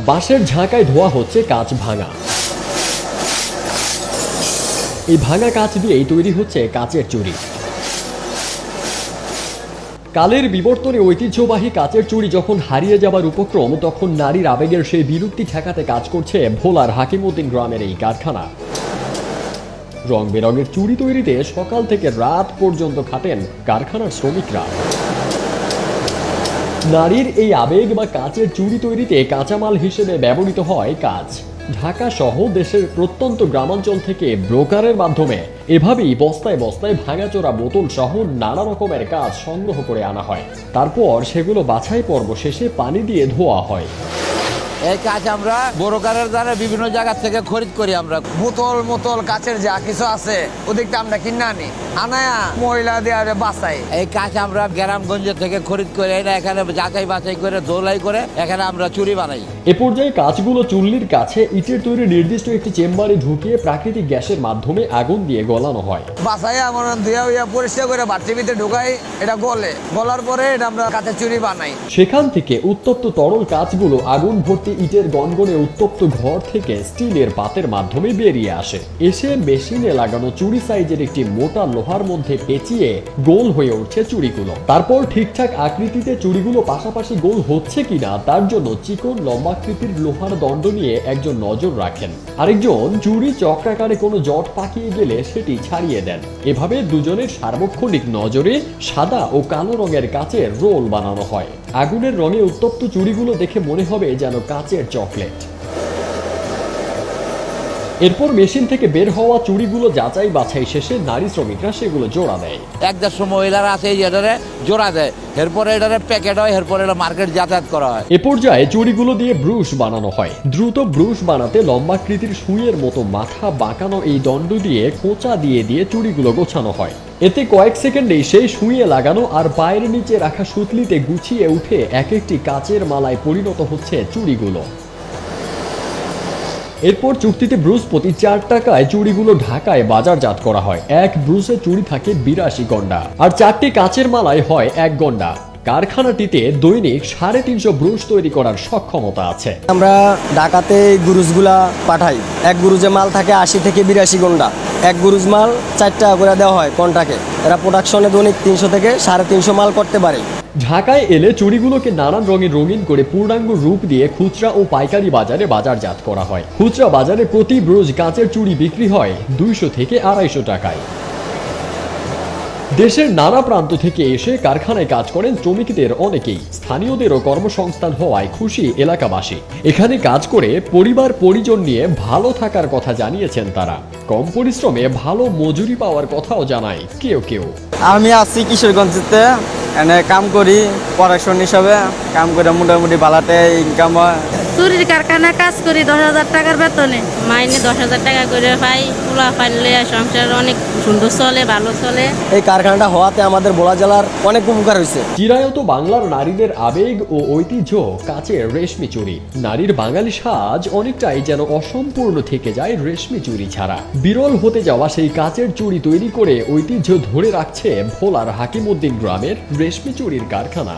বাঁশের ঝাঁকায় ধোয়া হচ্ছে কাঁচ ভাঙা। এই ভাঙা কাঁচ দিয়েই তৈরি হচ্ছে কাঁচের চুড়ি কালের বিবর্তনে ঐতিহ্যবাহী কাচের চুড়ি যখন হারিয়ে যাবার উপক্রম, তখন নারীর আবেগের সেই বিরক্তি ঠেকাতে কাজ করছে ভোলার হাকিমউদ্দিন গ্রামের এই কারখানা। রং বেরঙের চুড়ি তৈরিতে সকাল থেকে রাত পর্যন্ত খাটেন কারখানার শ্রমিকরা। নারীর এই আবেগ বা কাচের চুরি তৈরিতে কাঁচামাল হিসেবে ব্যবহৃত হয় কাজ। ঢাকা সহ দেশের প্রত্যন্ত গ্রামাঞ্চল থেকে ব্রোকারের মাধ্যমে এভাবেই বস্তায় বস্তায় ভাঙাচোরা বোতল সহ নানা রকমের কাজ সংগ্রহ করে আনা হয়। তারপর সেগুলো বাছাই পর্ব শেষে পানি দিয়ে ধোয়া হয়। এই কাজ আমরা বড়কারের দ্বারা বিভিন্ন জায়গা থেকে খরিদ করি আমরা। বোতল মোতল কাছের যা কিছু আছে ওদিকটা আমরা কিনে আনি। আনায়া মহিলা দিয়ে বাসাই এই কাজ আমরা গ্রামগঞ্জ থেকে খরিদ করে এনে এখানে যাচাই বাছাই করে দোলাই করে এখানে আমরা চুরি বানাই। এ পর্যায়ে কাজগুলো চুল্লির কাছে ইটের তৈরি নির্দিষ্ট একটি চেম্বারে ঢুকিয়ে প্রাকৃতিক গ্যাসের মাধ্যমে আগুন দিয়ে গলানো হয়। বাসাই আমার ধুয়া উইয়া পরিষ্কার করে বাটির ভিতরে ঢুকাই এটা গলে। গলার পরে এটা আমরা কাঁচা চুরি বানাই। সেখান থেকে উত্তপ্ত তরল কাঁচগুলো আগুন ভর্তি ইটের গনগনে উত্তপ্ত ঘর থেকে স্টিলের পাতের মাধ্যমে বেরিয়ে আসে। এসে মেশিনে লাগানো চুড়ি সাইজের একটি মোটা লোহার মধ্যে পেঁচিয়ে গোল হয়ে উঠছে চুড়িগুলো তারপর ঠিকঠাক আকৃতিতে চুড়িগুলো পাশাপাশি গোল হচ্ছে কিনা তার জন্য চিকন লম্বাকৃতির লোহার দণ্ড নিয়ে একজন নজর রাখেন। আরেকজন চুড়ি চক্রাকারে কোনো জট পাকিয়ে গেলে সেটি ছাড়িয়ে দেন। এভাবে দুজনের সার্বক্ষণিক নজরে সাদা ও কালো রঙের কাচের রোল বানানো হয়। আগুনের রঙে উত্তপ্ত চুড়িগুলো দেখে মনে হবে যেন কাচের চকলেট। এরপর মেশিন থেকে বের হওয়া চুড়িগুলো যাচাই বাছাই শেষে নারী শ্রমিকরা সেগুলো জোড়া দেয়। এক দেড়শো মহিলারা আছে এটারে জোড়া দেয়। এরপরে এটারে প্যাকেট হয় এরপরে এটা মার্কেট যাতায়াত করা হয়। এ পর্যায়ে চুড়িগুলো দিয়ে ব্রুশ বানানো হয়। দ্রুত ব্রুশ বানাতে লম্বাকৃতির সুইয়ের মতো মাথা বাঁকানো এই দণ্ড দিয়ে খোঁচা দিয়ে দিয়ে চুড়িগুলো গোছানো হয়। এতে কয়েক সেকেন্ডেই সেই সুইয়ে লাগানো আর পায়ের নিচে রাখা সুতলিতে গুছিয়ে উঠে এক একটি কাচের মালায় পরিণত হচ্ছে চুড়িগুলো। এরপর চুক্তিতে ব্রুস প্রতি চার টাকায় চুড়িগুলো ঢাকায় বাজারজাত করা হয়। এক ব্রুসে চুড়ি থাকে বিরাশি গন্ডা। আর চারটি কাচের মালায় হয় এক গন্ডা। কারখানাটিতে দৈনিক সাড়ে তিনশো ব্রুশ তৈরি করার সক্ষমতা আছে। আমরা ঢাকাতে গুরুজগুলা পাঠাই। এক গুরুজে মাল থাকে আশি থেকে বিরাশি ঘণ্টা এক গুরুজ মাল চার টাকা করে দেওয়া হয় কন্টাকে এরা প্রোডাকশনে দৈনিক তিনশো থেকে সাড়ে তিনশো মাল করতে পারে। ঢাকায় এলে চুড়িগুলোকে নানান রঙে রঙিন করে পূর্ণাঙ্গ রূপ দিয়ে খুচরা ও পাইকারি বাজারে বাজারজাত করা হয়। খুচরা বাজারে প্রতি ব্রোজ কাঁচের চুড়ি বিক্রি হয় দুইশো থেকে আড়াইশো টাকায়। দেশের নানা প্রান্ত থেকে এসে কারখানায় কাজ করেন শ্রমিকদের অনেকেই। স্থানীয়দেরও কর্মসংস্থান হওয়ায় খুশি এলাকাবাসী। এখানে কাজ করে পরিবার পরিজন নিয়ে ভালো থাকার কথা জানিয়েছেন তারা। কম পরিশ্রমে ভালো মজুরি পাওয়ার কথাও জানায় কেউ কেউ। আমি আছি কিশোরগঞ্জতে, এনে কাম করি পড়াশোনা হিসাবে, কাম করে মোটামুটি বালাতে ইনকাম হয়। চুরির কারখানা কাজ করি দশ হাজার টাকার বেতনে। মাইনে দশ হাজার টাকা করে পাই পোলা পাইলে সংসার অনেক সুন্দর চলে ভালো চলে। এই কারখানাটা হওয়াতে আমাদের বোলা জেলার অনেক উপকার হয়েছে। চিরায়ত বাংলার নারীদের আবেগ ও ঐতিহ্য কাচের রেশমি চুড়ি নারীর বাঙালি সাজ অনেকটাই যেন অসম্পূর্ণ থেকে যায় রেশমি চুড়ি ছাড়া। বিরল হতে যাওয়া সেই কাচের চুরি তৈরি করে ঐতিহ্য ধরে রাখছে ভোলার হাকিমউদ্দিন গ্রামের রেশমি চুড়ির কারখানা।